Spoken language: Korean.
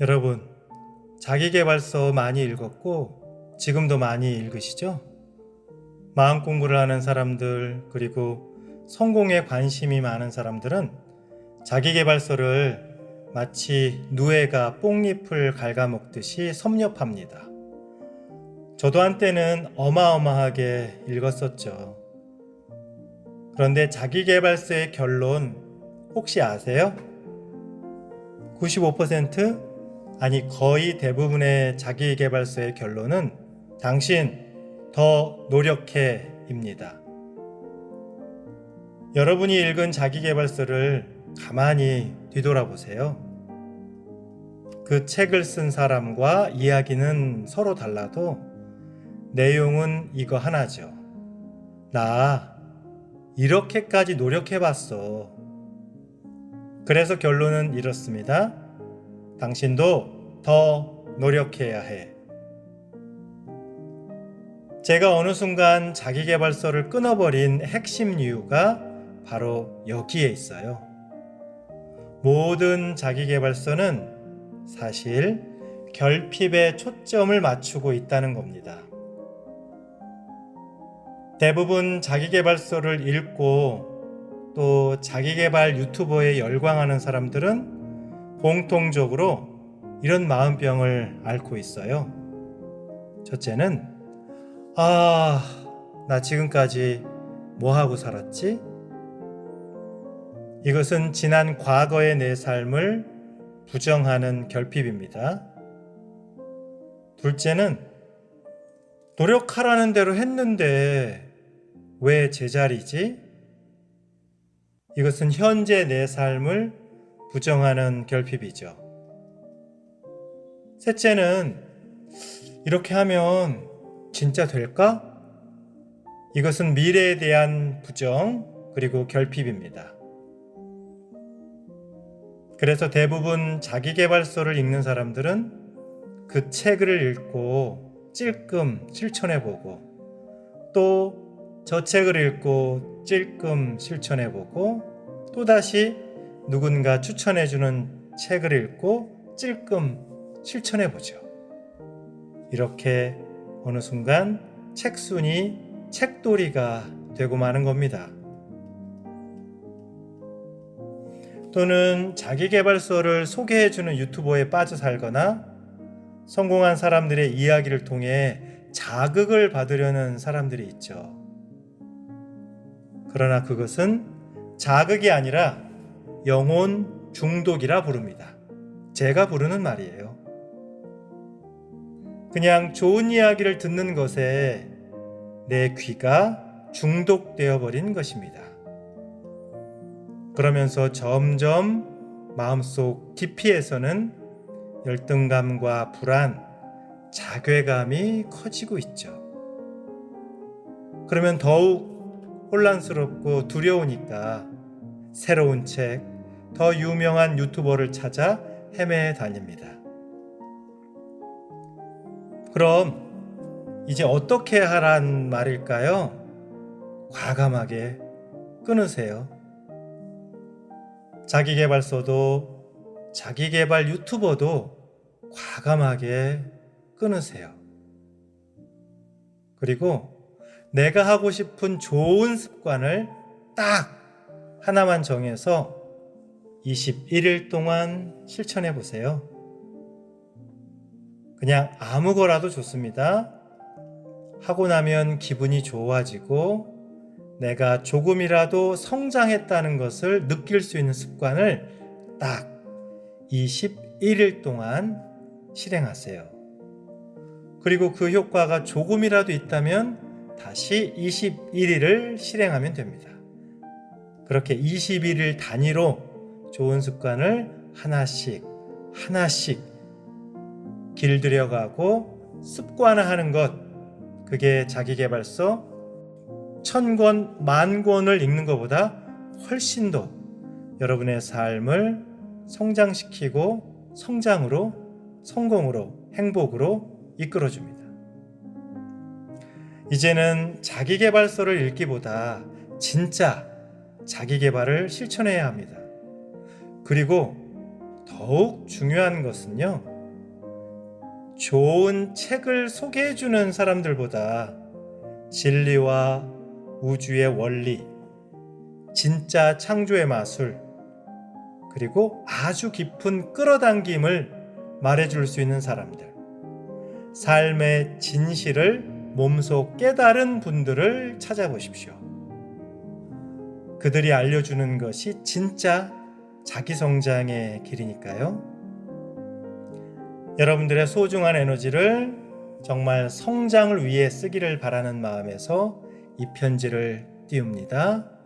여러분, 자기계발서 많이 읽었고 지금도 많이 읽으시죠? 마음 공부를 하는 사람들 그리고 성공에 관심이 많은 사람들은 자기계발서를 마치 누에가 뽕잎을 갉아먹듯이 섭렵합니다. 저도 한때는 어마어마하게 읽었었죠. 그런데 자기계발서의 결론 혹시 아세요? 95% 아니 거의 대부분의 자기계발서의 결론은 당신 더 노력해입니다. 여러분이 읽은 자기계발서를 가만히 뒤돌아보세요. 그 책을 쓴 사람과 이야기는 서로 달라도 내용은 이거 하나죠. 나 이렇게까지 노력해봤어. 그래서 결론은 이렇습니다. 당신도 더 노력해야 해. 제가 어느 순간 자기계발서를 끊어버린 핵심 이유가 바로 여기에 있어요. 모든 자기계발서는 사실 결핍에 초점을 맞추고 있다는 겁니다. 대부분 자기계발서를 읽고 또 자기계발 유튜버에 열광하는 사람들은 공통적으로 이런 마음병을 앓고 있어요. 첫째는 아, 나 지금까지 뭐 하고 살았지? 이것은 지난 과거의 내 삶을 부정하는 결핍입니다. 둘째는 노력하라는 대로 했는데 왜 제자리지? 이것은 현재 내 삶을 부정하는 결핍이죠. 셋째는 이렇게 하면 진짜 될까? 이것은 미래에 대한 부정 그리고 결핍입니다. 그래서 대부분 자기계발서를 읽는 사람들은 그 책을 읽고 찔끔 실천해보고 또 저 책을 읽고 찔끔 실천해보고 또다시 누군가 추천해주는 책을 읽고 찔끔 실천해 보죠. 이렇게 어느 순간 책순이 책돌이가 되고 마는 겁니다. 또는 자기개발서를 소개해주는 유튜버에 빠져 살거나 성공한 사람들의 이야기를 통해 자극을 받으려는 사람들이 있죠. 그러나 그것은 자극이 아니라 영혼 중독이라 부릅니다. 제가 부르는 말이에요. 그냥 좋은 이야기를 듣는 것에 내 귀가 중독되어 버린 것입니다. 그러면서 점점 마음속 깊이에서는 열등감과 불안, 자괴감이 커지고 있죠. 그러면 더욱 혼란스럽고 두려우니까 새로운 책, 더 유명한 유튜버를 찾아 헤매 다닙니다. 그럼 이제 어떻게 하란 말일까요? 과감하게 끊으세요. 자기개발서도 자기개발 유튜버도 과감하게 끊으세요. 그리고 내가 하고 싶은 좋은 습관을 딱 하나만 정해서 21일 동안 실천해 보세요. 그냥 아무 거라도 좋습니다. 하고 나면 기분이 좋아지고 내가 조금이라도 성장했다는 것을 느낄 수 있는 습관을 딱 21일 동안 실행하세요. 그리고 그 효과가 조금이라도 있다면 다시 21일을 실행하면 됩니다. 그렇게 21일 단위로 좋은 습관을 하나씩, 하나씩 길들여가고 습관화하는 것, 그게 자기개발서 천 권, 만 권을 읽는 것보다 훨씬 더 여러분의 삶을 성장시키고 성장으로, 성공으로, 행복으로 이끌어줍니다. 이제는 자기개발서를 읽기보다 진짜 자기개발을 실천해야 합니다. 그리고 더욱 중요한 것은요. 좋은 책을 소개해 주는 사람들보다 진리와 우주의 원리, 진짜 창조의 마술, 그리고 아주 깊은 끌어당김을 말해줄 수 있는 사람들, 삶의 진실을 몸소 깨달은 분들을 찾아보십시오. 그들이 알려주는 것이 진짜 자기 성장의 길이니까요. 여러분들의 소중한 에너지를 정말 성장을 위해 쓰기를 바라는 마음에서 이 편지를 띄웁니다.